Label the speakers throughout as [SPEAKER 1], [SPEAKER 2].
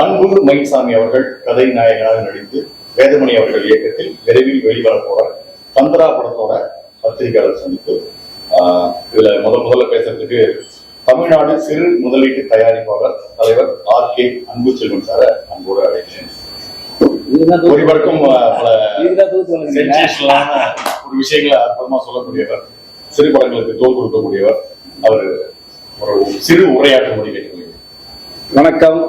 [SPEAKER 1] அன்பு மயில்சாமி அவர்கள் கதை நாயகனாக நடித்து வேதமணி அவர்கள் இயக்கத்தில் விரைவில் வெளிவர போற தந்திரா படத்தோட பத்திரிகையாளர் சந்திப்பு. ஆஹ் இதுல முதல் முதல்ல பேசுறதுக்கு தமிழ்நாடு சிறு முதலீட்டு தயாரிப்பாளர் தலைவர் ஆர் கே அன்பு செல்வன் சார அன்போடு அழைக்கிறேன். ஒருவருக்கும் பல ஒரு விஷயங்களை அற்புதமா சொல்லக்கூடியவர் சிறு படங்களுக்கு தோல் கொடுக்கக்கூடியவர். அவர் ஒரு சிறு உரையாற்ற மொழி
[SPEAKER 2] வணக்கம்.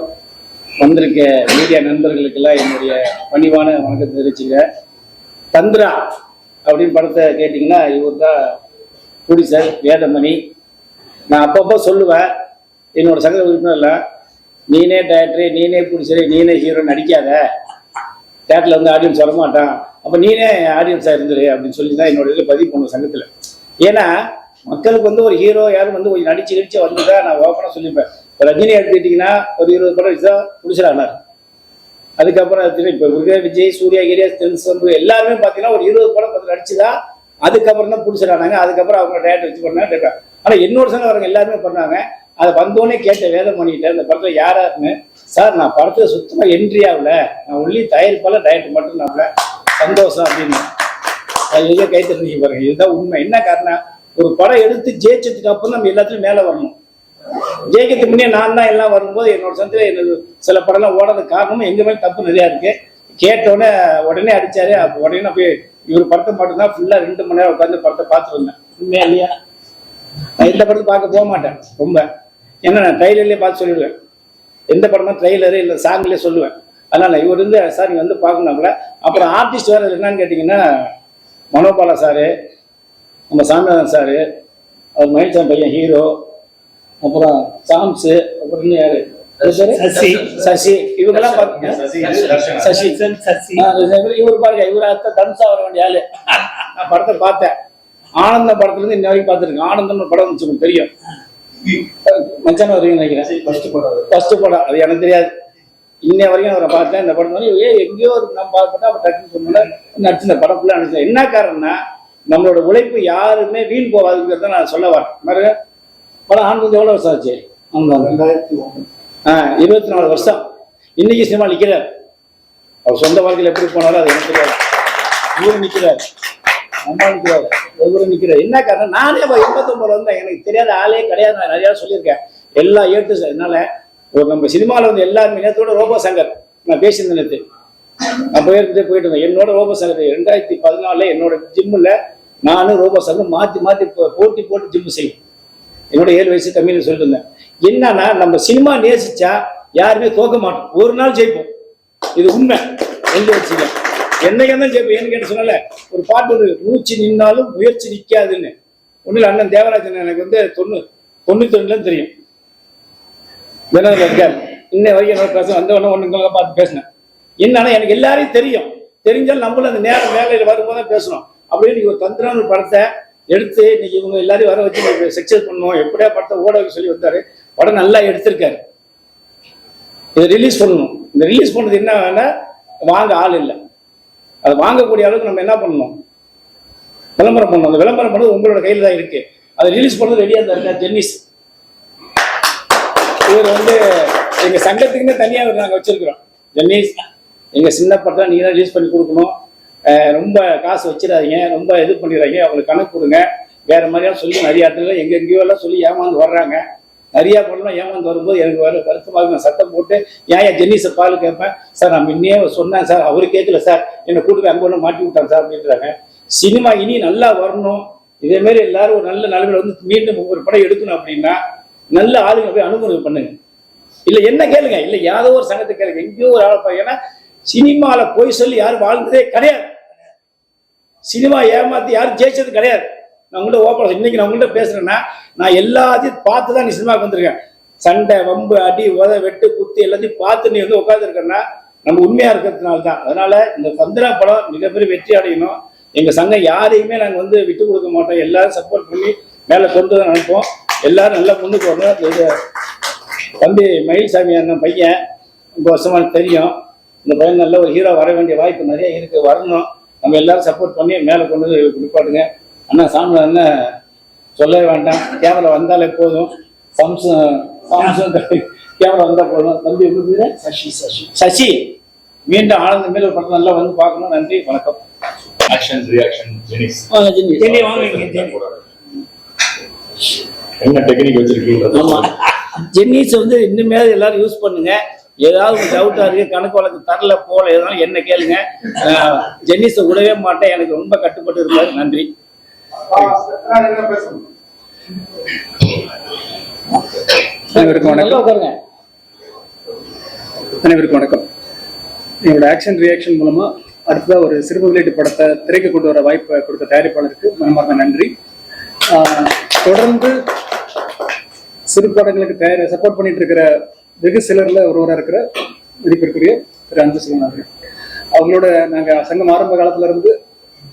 [SPEAKER 2] வந்திருக்க மீடியா நண்பர்களுக்கெல்லாம் என்னுடைய பணிவான வணக்கத்தை தெரிவிச்சுங்க. தந்திரா அப்படின்னு படத்தை கேட்டிங்கன்னா இவர் தான் புடிசர் வேதமணி. நான் அப்பப்போ சொல்லுவேன். என்னோட சங்க உறுப்பினர்ல நீனே டேரக்டரு நீனே புடிசரு நீனே ஹீரோ நடிக்காத. தேட்டரில் வந்து ஆடியன்ஸ் வரமாட்டான். அப்போ நீனே ஆடியன்ஸாக இருந்துரு அப்படின்னு சொல்லி தான் என்னோட இதில் பதிவு பண்ணுவோம் சங்கத்தில். ஏன்னா மக்களுக்கு வந்து ஒரு ஹீரோ யாரும் வந்து கொஞ்சம் நடிச்சு நடிச்சு தான் நான் ஓப்பனாக சொல்லியிருப்பேன் ரஜினி எடுத்துக்கிட்டிங்கன்னா ஒரு இருபது படம் வச்சு தான் பிடிச்சிடானார் அதுக்கப்புறம் அது இப்போ விஜய் விஜய் சூர்யா கிரியா தென்ஸ் எல்லாருமே பார்த்தீங்கன்னா ஒரு இருபது படம் பார்த்து நடிச்சுதான் அதுக்கப்புறம் தான் பிடிச்சிடானாங்க அதுக்கப்புறம் அவங்க டேரக்டர் வச்சு பண்ணாங்க ஆனால் இன்னொரு சங்கம் அவங்க எல்லாருமே பண்ணாங்க. அதை வந்தோடனே கேட்ட வேதம் பண்ணிட்டு அந்த படத்தில் யாராருன்னு சார் நான் படத்தில் சுத்தமாக என்ட்ரி ஆகல. நான் ஒன்லி தயாரிப்பாளர் டயட் மட்டும் நம்மள சந்தோஷம் அப்படின்னு. அது எதுவும் கை பாருங்க. இதுதான் உண்மை. என்ன காரணம்? ஒரு படம் எடுத்து ஜெயிச்சதுக்கு அப்புறம் நம்ம எல்லாத்துலையும் மேலே வரணும். ஜெயிக்கிறதுக்கு முன்னே நான் தான் எல்லாம் வரும்போது என்னோட சந்தில எனக்கு சில படம்லாம் ஓடாத காரணமும் எங்கள் மேலே தப்பு நிறையா இருக்கு. கேட்டோடனே உடனே அடிச்சாரு. அப்போ உடனே நான் போய் இவர் படத்தை மட்டும்தான் ஃபுல்லாக ரெண்டு மணி நேரம் உட்காந்து படத்தை பார்த்துருந்தேன் உண்மையா இல்லையா? நான் எந்த படத்தை பார்க்க போக மாட்டேன். ரொம்ப. ஏன்னா நான் ட்ரைலர்லேயே பார்த்து சொல்லிடுவேன். எந்த படமா ட்ரெய்லரு இல்லை சாங்லேயே சொல்லுவேன். அதனால் இவர் இருந்து சார் நீங்கள் வந்து கூட அப்புறம் ஆர்டிஸ்ட் வேறு என்னன்னு கேட்டிங்கன்னா மனோபாலா சாரு நம்ம சாமிநாதன் சாரு அவர் மயில்சாமி பையன் ஹீரோ அப்புறம் சாம்ஸு அப்புறம் இன்னும் யாரு?
[SPEAKER 3] சசி.
[SPEAKER 2] சசி. இவங்கெல்லாம்
[SPEAKER 1] சசி.
[SPEAKER 2] சசி. இவர் பாருங்க இவர் அத்த தனுஷா வர வேண்டிய ஆளு. நான் படத்தை பார்த்தேன். ஆனந்த படத்துல இருந்து இன்ன வரைக்கும் பார்த்துருக்கேன். ஆனந்தம்னு ஒரு படம் உங்களுக்கு தெரியும். மச்சான வருவீங்க நினைக்கிறேன்.
[SPEAKER 1] ஃபர்ஸ்ட் படம்.
[SPEAKER 2] ஃபர்ஸ்ட் படம். அது எனக்கு தெரியாது. இன்னை வரைக்கும் அவரை பார்த்தேன். இந்த படம் ஏ எங்கேயோ ஒரு நம்ம பார்த்தா அவர் டக்குன்னு சொன்னா நடிச்சு இந்த படம் ஃபுல்லாக நடிச்சேன் என்ன காரணம்னா நம்மளோட உழைப்பு யாருமே வீண் போகாதுங்கிறத நான் சொல்ல வரேன். படம் ஆனந்த் எவ்வளோ வருஷம் ஆச்சு? ஆ இருபத்தி நாலு வருஷம். இன்னைக்கு சினிமா நிற்கிறார் அவர் சொந்த வாழ்க்கையில் எப்படி போனாலும் அது எனக்கு தெரியாது. நிற்கிறார் அம்மா நிற்கிறார் இவரு நிற்கிறார் என்ன காரணம்? நானே எண்பத்தொம்பதுல வந்தேன் எனக்கு தெரியாத ஆளே கிடையாது. நான் நிறையா சொல்லியிருக்கேன். எல்லா ஏட்டு என்னால ஒரு நம்ம சினிமாவில் வந்து எல்லாருமே நேரத்தோட ரோபோ சங்கர். நான் பேசியிருந்தேன் நேற்று நான் போயிருந்து போயிட்டு இருந்தேன். என்னோட ரோபோ சங்கர் ரெண்டாயிரத்தி பதினாலுல என்னோட ஜிம்மில் நானும் ரோபோ சங்கர் மாற்றி மாற்றி போட்டி போட்டு ஜிம்மு செய்வோம். என்னோட ஏழு வயசு கம்மியில் சொல்லியிருந்தேன் என்னன்னா நம்ம சினிமா நேசிச்சா யாருமே தோக்க மாட்டோம். ஒரு நாள் ஜெயிப்போம். இது உண்மை. எழுதி வச்சுக்க என்னைக்கு தான் ஜெயிப்போம். ஏன்னு கேட்டு சொன்னால ஒரு பாட்டு ஒரு மூச்சு நின்னாலும் முயற்சி நிற்காதுன்னு ஒன்றும் அண்ணன் தேவராஜன் எனக்கு வந்து தொண்ணூ தொண்ணூத்தி ஒண்ணுல தெரியும். தினகரன் இருக்கார் இன்ன வரைக்கும் என்னோட பேச வந்த உடனே ஒண்ணுங்களை பார்த்து பேசினேன். என்னன்னா எனக்கு எல்லாரையும் தெரியும். தெரிஞ்சாலும் நம்மளும் அந்த நேரம் வேலையில் வரும்போது தான் பேசணும் அப்படின்னு ஒரு தந்திரான படத்தை எடுத்து இன்னைக்கு இவங்க எல்லாரையும் வர வச்சு சக்சஸ் பண்ணணும் எப்படியா படத்தை ஓட வைக்க சொல்லி வந்தாரு. படம் நல்லா எடுத்திருக்காரு. இதை ரிலீஸ் பண்ணணும். இந்த ரிலீஸ் பண்ணது என்ன வேணா வாங்க ஆள் இல்லை. அது வாங்கக்கூடிய அளவுக்கு நம்ம என்ன பண்ணணும்? விளம்பரம் பண்ணணும். அந்த விளம்பரம் பண்ணது உங்களோட கையில் தான் இருக்கு. அதை ரிலீஸ் பண்ணது ரெடியாக தான் இருக்கா? டென்னிஸ் இவர் வந்து எங்கள் சங்கத்துக்குன்னு தனியாக நாங்கள் வச்சிருக்கிறோம். ஜென்னிஸ் எங்கள் சின்ன படத்தை நீங்கள் தான் ரிலீஸ் பண்ணி கொடுக்கணும். ரொம்ப காசு வச்சிடாதீங்க ரொம்ப இது பண்ணிடுறீங்க அவங்களுக்கு கணக்கு கொடுங்க. வேற மாதிரியா சொல்லி நிறைய இடத்துல எங்கெங்கேயோ எல்லாம் சொல்லி ஏமாந்து வர்றாங்க. நிறைய படம்லாம் ஏமாந்து வரும்போது எனக்கு வர வருத்தமாக நான் சத்தம் போட்டு ஏன் ஏன் ஜென்னிஸை பால் கேட்பேன்? சார் நான் முன்னே சொன்னேன் சார். அவரு கேட்கல சார். என்னை கூட்டு அங்கே ஒன்று மாட்டி விட்டாங்க சார் அப்படின்றாங்க. சினிமா இனி நல்லா வரணும். இதே மாதிரி எல்லாரும் ஒரு நல்ல நிலைமையில வந்து மீண்டும் ஒரு படம் எடுக்கணும் அப்படின்னா நல்ல ஆளுங்க போய் அனுமதி பண்ணுங்க. இல்லை என்ன கேளுங்க. இல்லை யாரோ ஒரு சங்கத்தை கேளுங்க. எங்கேயோ ஒரு ஆள் பாருங்க. ஏன்னா சினிமாவில் போய் சொல்லி யாரும் வாழ்ந்ததே கிடையாது. சினிமா ஏமாத்தி யாரும் ஜெயிச்சது கிடையாது. நான் உங்கள்ட்ட ஓப்பன் இன்னைக்கு நான் உங்கள்ட்ட பேசுறேன்னா நான் எல்லாத்தையும் பார்த்து தான் நீ சினிமாவுக்கு வந்திருக்கேன். சண்டை வம்பு அடி உத வெட்டு குத்து எல்லாத்தையும் பார்த்து நீ வந்து உட்காந்துருக்கேன்னா நம்ம உண்மையா இருக்கிறதுனால தான் அதனால இந்த சந்திரா படம் மிகப்பெரிய வெற்றி அடையணும். எங்க சங்கம் யாரையுமே நாங்க வந்து விட்டு கொடுக்க மாட்டோம். எல்லாரும் சப்போர்ட் பண்ணி மேல கொண்டு தான் நினைப்போம். எல்லாரும் நல்லா முன்னுக்கு வரணும். தம்பி மயில்சாமி அண்ணன் பையன். ரொம்ப வருஷமா எனக்கு தெரியும். இந்த பையன் நல்ல ஒரு ஹீரோ வர வேண்டிய வாய்ப்பு நிறைய இருக்கு. வரணும். நம்ம எல்லாரும் சப்போர்ட் பண்ணி மேலே கொண்டு வந்து நிப்பாட்டுங்க அண்ணா சாமி அண்ணன் சொல்லவே வேண்டாம். கேமரா வந்தாலே போதும். சாம்சங் சாம்சங் கேமரா வந்தா போதும். தம்பி எப்படி?
[SPEAKER 3] சசி சசி.
[SPEAKER 2] சசி. மீண்டும் ஆனந்த மேல் ஒரு படம் நல்லா வந்து பார்க்கணும். நன்றி வணக்கம்.
[SPEAKER 1] ஆக்ஷன் ரியாக்ஷன் ஜெனிஸ்
[SPEAKER 3] ஜென்னி
[SPEAKER 2] வாங்க.
[SPEAKER 1] என்ன டெக்னிக் வச்சிருக்கீங்க?
[SPEAKER 3] ஆமா.
[SPEAKER 2] ஜென்னிஸ் வந்து இன்னுமே எல்லாரும் யூஸ் பண்ணுங்க. ஏதாவது டவுட்டா இருக்கு கணக்கு வழக்கு தரல போல எதுனாலும் என்ன கேளுங்க. ஜென்னிஸை விடவே மாட்டேன். எனக்கு ரொம்ப கட்டுப்பட்டு இருப்பாரு. நன்றி.
[SPEAKER 4] அனைவருக்கும் வணக்கம். அனைவருக்கும் வணக்கம். என்னோட ஆக்ஷன் ரியாக்ஷன் மூலமா அடுத்ததா ஒரு சிறு முதலீட்டு படத்தை திரைக்கு கொண்டு வர வாய்ப்பை கொடுத்த தயாரிப்பாளருக்கு மனமார்ந்த நன்றி. தொடர்ந்து சிறு படங்களுக்கு தயார் சப்போர்ட் பண்ணிட்டு இருக்கிற வெகு சிலர்ல ஒருவராக இருக்கிற மதிப்பிற்குரிய திரு அன்பு சிவன் அவர்கள் அவங்களோட நாங்கள் சங்கம் ஆரம்ப காலத்துல இருந்து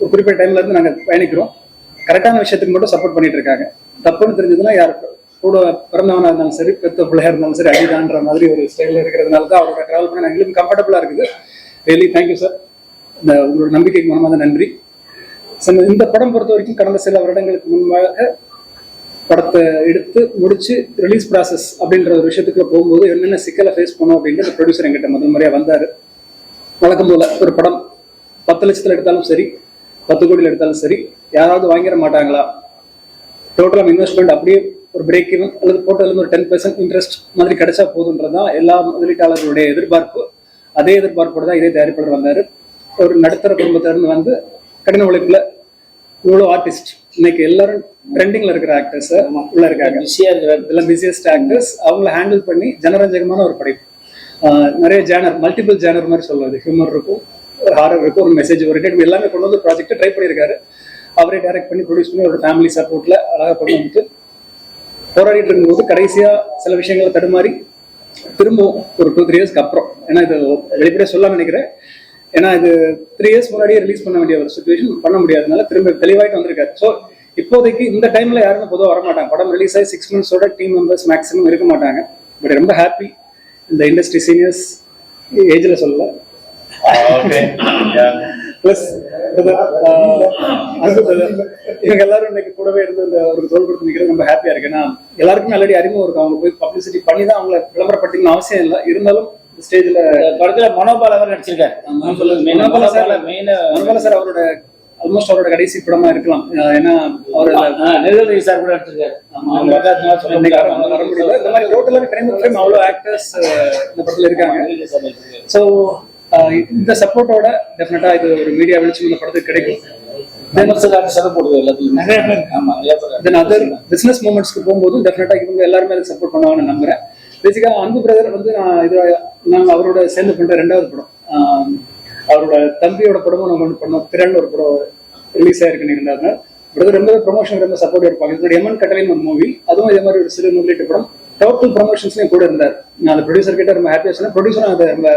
[SPEAKER 4] ஒரு குறிப்பிட்ட டைம்ல இருந்து பயணிக்கிறோம். கரெக்டான விஷயத்துக்கு மட்டும் சப்போர்ட் பண்ணிட்டு இருக்காங்க. தப்புன்னு தெரிஞ்சதுன்னா யார் கூட பிறந்தவனா இருந்தாலும் சரி பெத்த பிள்ளையா இருந்தாலும் சரி அடிதான்ற மாதிரி ஒரு ஸ்டைல இருக்கிறதுனால தான் அவரோட டிராவல் பண்ண எங்களுக்கு கம்ஃபர்டபுளா இருக்குது. ரியலி தேங்க்யூ சார் இந்த உங்களோட நம்பிக்கைக்கு மனமாத நன்றி. இந்த படம் பொறுத்த வரைக்கும் கடந்த சில வருடங்களுக்கு முன்பாக படத்தை எடுத்து முடிச்சு ரிலீஸ் ப்ராசஸ் அப்படின்ற ஒரு விஷயத்துக்குள்ள போகும்போது என்னென்ன சிக்கலை ஃபேஸ் பண்ணோம் அப்படின்ட்டு ப்ரொடியூசர் எங்கிட்ட முதல் முறையாக வந்தார். வழக்கம் போல ஒரு படம் பத்து லட்சத்தில் எடுத்தாலும் சரி பத்து கோடியில் எடுத்தாலும் சரி யாராவது வாங்கிட மாட்டாங்களா? டோட்டலாக இன்வெஸ்ட்மெண்ட் அப்படியே ஒரு பிரேக் இவன் அல்லது போட்டதுலேருந்து ஒரு டென் பெர்சன்ட் இன்ட்ரெஸ்ட் மாதிரி கிடைச்சா போதுன்றதுதான் எல்லா முதலீட்டாளர்களுடைய எதிர்பார்ப்பு. அதே எதிர்பார்ப்போடு தான் இதே தயாரிப்பாளர் வந்தார். ஒரு நடுத்தர குடும்பத்திலிருந்து வந்து கடின உழைப்பில் இவ்வளோ ஆர்டிஸ்ட் இன்னைக்கு எல்லாரும் ட்ரெண்டிங்ல இருக்கிற ஆக்டர்ஸ் உள்ள இருக்காங்க.
[SPEAKER 2] பிஸியா இருக்கிறாரு
[SPEAKER 4] இதெல்லாம் பிஸியஸ்ட் ஆக்டர்ஸ் அவங்கள ஹேண்டில் பண்ணி ஜனரஞ்சகமான ஒரு படைப்பு. நிறைய ஜேனர் மல்டிபிள் ஜேனர் மாதிரி சொல்லுவாது ஹியூமர் இருக்கும் ஒரு ஹாரர் இருக்கும் ஒரு மெசேஜ் ஓரியன்டட் எல்லாமே கொண்டு வந்து ப்ராஜெக்ட் ட்ரை பண்ணியிருக்காரு. அவரே டைரக்ட் பண்ணி ப்ரொடியூஸ் பண்ணி அவரோட ஃபேமிலி சப்போர்ட்ல அழகாக கொண்டு வந்துட்டு போராடிட்டு இருக்கும்போது கடைசியா சில விஷயங்களை தடுமாறி திரும்பவும் ஒரு டூ த்ரீ இயர்ஸ்க்கு அப்புறம். ஏன்னா இது வெளிப்படையாக சொல்ல நினைக்கிறேன். ஏன்னா இது த்ரீ இயர்ஸ் முன்னாடியே ரிலீஸ் பண்ண வேண்டிய ஒரு சுச்சுவேஷன் பண்ண முடியாதனால திரும்ப தெளிவாயிட்டு வந்திருக்காரு. ஸோ இப்போதைக்கு இந்த டைம்ல யாருமே பொதுவாக வர மாட்டாங்க படம் ரிலீஸ் ஆகி சிக்ஸ் மந்த்ஸோட டீம் மெம்பர்ஸ் மேக்ஸிமம் இருக்க மாட்டாங்க. பட் ரொம்ப ஹாப்பி இந்த இண்டஸ்ட்ரி சீனியர்ஸ் ஏஜ்ல சொல்லல. பிளஸ் இவங்க எல்லாரும் இன்னைக்கு கூடவே இருந்து இந்த ஒரு தோல் கொடுத்து நிக்கிறது ரொம்ப ஹாப்பியா இருக்கு. ஏன்னா எல்லாருக்குமே ஆல்ரெடி அறிமுகம் இருக்கும். அவங்க போய் பப்ளிசிட்டி பண்ணி தான் அவங்கள விளம்பரப்படுத்திக்கணும் அவசியம் இல்லை. இருந்தாலும் ஸ்டேஜ்ல
[SPEAKER 2] படத்துல மனோபால் அவர் நடிச்சிருக்காரு.
[SPEAKER 4] மனோபாலா சார்
[SPEAKER 2] மெயினா
[SPEAKER 4] மனோபாலா சார் அவரோட ஆல்மோஸ்ட் அவரோட கடைசி படமா இருக்கலாம். ஏன்னா அவர்
[SPEAKER 2] நெருகல் சார் கூட
[SPEAKER 4] இன்னைக்கு வர முடியல. இந்த மாதிரி டோட்டலாக ஃப்ரேம் ஃப்ரேம் அவ்வளோ ஆக்டர்ஸ் இந்த படத்துல இருக்காங்க. ஸோ இந்த சப்போர்ட்டோட டெஃபினட்டா இது ஒரு மீடியா வெளிச்சம் இந்த படத்துக்கு கிடைக்கும். பிசினஸ் மூமெண்ட்ஸ்க்கு போகும்போது டெஃபினட்டா இவங்க எல்லாருமே சப்போர்ட் பண்ணுவாங்கன்னு நம்புறேன். பேசிக்கா அன்பு பிரதர் வந்து நான் இது நாங்கள் அவரோட சேர்ந்து பண்ற ரெண்டாவது படம். அவரோட தம்பியோட படமும் நம்ம ஒன்று பண்ணோம். திறன் ஒரு படம் ரிலீஸ் ஆயிருக்கு இருந்தாங்க. பிரதர் ரொம்ப ப்ரொமோஷன் ரொம்ப சப்போர்ட் இருப்பாங்க இதோட எமன் கட்டளைன்னு ஒரு மூவி அதுவும் இதே மாதிரி ஒரு சிறு முதலீட்டு படம். டோட்டல் ப்ரொமோஷன்ஸ்லேயும் கூட இருந்தார். நான் அந்த ப்ரொடியூசர் கிட்ட ரொம்ப ஹாப்பியாக சொன்னேன். ப்ரொடியூசரும் அதை ரொம்ப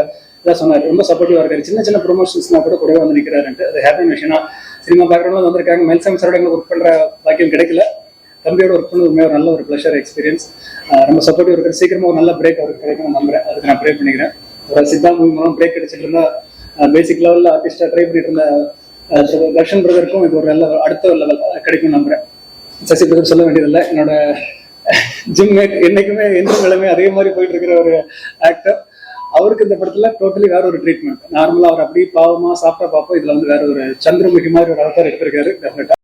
[SPEAKER 4] இதாக சொன்னார். ரொம்ப சப்போர்ட்டிவாக இருக்காரு. சின்ன சின்ன ப்ரொமோஷன்ஸ்னா கூட கூடவே வந்து நிற்கிறாருன்ட்டு அது ஹாப்பியான விஷயம் சினிமா பேக்ரவுண்ட்ல வந்திருக்காங்க. மெல்சாமி சாரோட எங்களுக்கு ஒர்க் பண்ணுற பாக்கியம் கிடைக்கல. தம்பியோட ஒர்க் பண்ணது உண்மையாக ஒரு நல்ல ஒரு ப்ளஷர் எக்ஸ்பீரியன்ஸ் ரொம்ப சப்போர்ட்டிவ் இருக்கிற சீக்கிரமாக ஒரு நல்ல பிரேக் அவருக்கு கிடைக்கும் நம்புறேன். அதுக்கு நான் ப்ரே பண்ணிக்கிறேன். ஒரு சித்தா மூவி மூலம் பிரேக் கிடைச்சிட்டு இருந்தா பேசிக் லெவலில் ஆர்டிஸ்டாக ட்ரை பண்ணிட்டு இருந்த தர்ஷன் பிரதருக்கும் இது ஒரு நல்ல அடுத்த லெவல் கிடைக்கும் நம்புறேன். சசி பிரதர் சொல்ல வேண்டியதில்லை. என்னோட ஜிம் என்னைக்குமே எந்த நிலைமை அதே மாதிரி போயிட்டு இருக்கிற ஒரு ஆக்டர் அவருக்கு இந்த படத்துல டோட்டலி வேற ஒரு ட்ரீட்மெண்ட் நார்மலா அவர் அப்படியே பாவமா சாப்பிட்டா பார்ப்போம். இதுல வந்து வேற ஒரு சந்திரமுகி மாதிரி ஒரு அவதார் எடுத்திருக்காரு டெஃபினட்டா